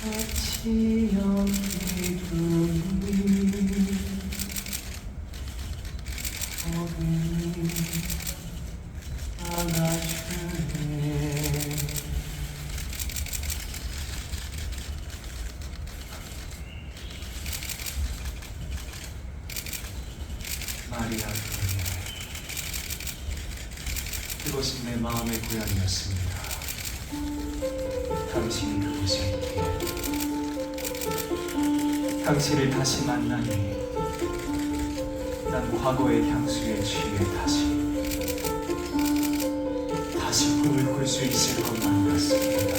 같이 여기 두니 그녀 그곳은 내 마음의 고향이었습니다. 당신이 그곳에 있기에 당신을 다시 만나니 난 과거의 향수에 취해 다시 다시 꿈을 꿀 수 있을 것만 같습니다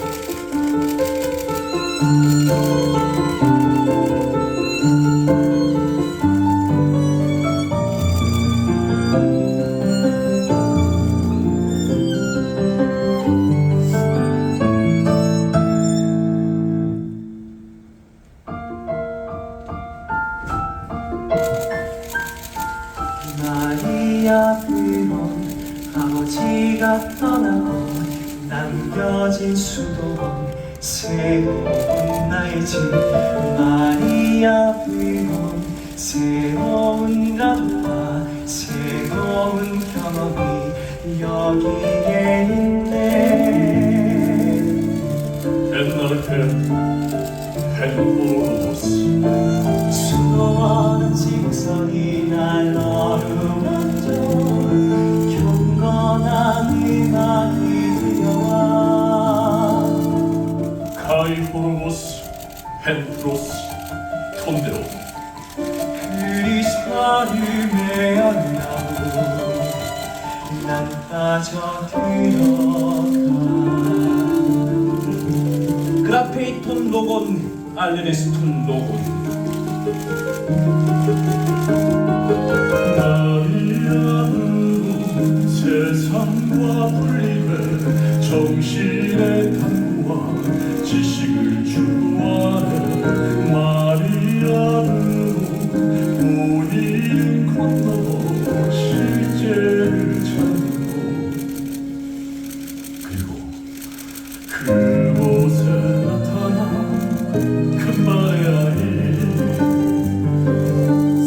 그런 아버지가 떠나고 남겨진 수도원 새로운 나의 집 마리아 그런 새로운 가족과 새로운 경험이 여기 펜프로스 톤데로. 그리스도를 매연하고 난 빠져 들어가. 그라페이톤 로곤 알레네스톤 로곤 마리아는 세상과 분리해 정신의 탐구와 지식을 추 그곳에 나타난 금발의 아이.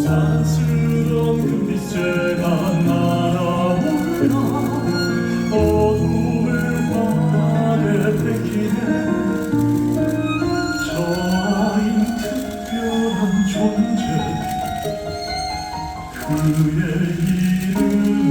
산스러운 금빛새가 날아오르나 어둠을 환하게 밝히네. 저 아인 특별한 존재 그의 이름은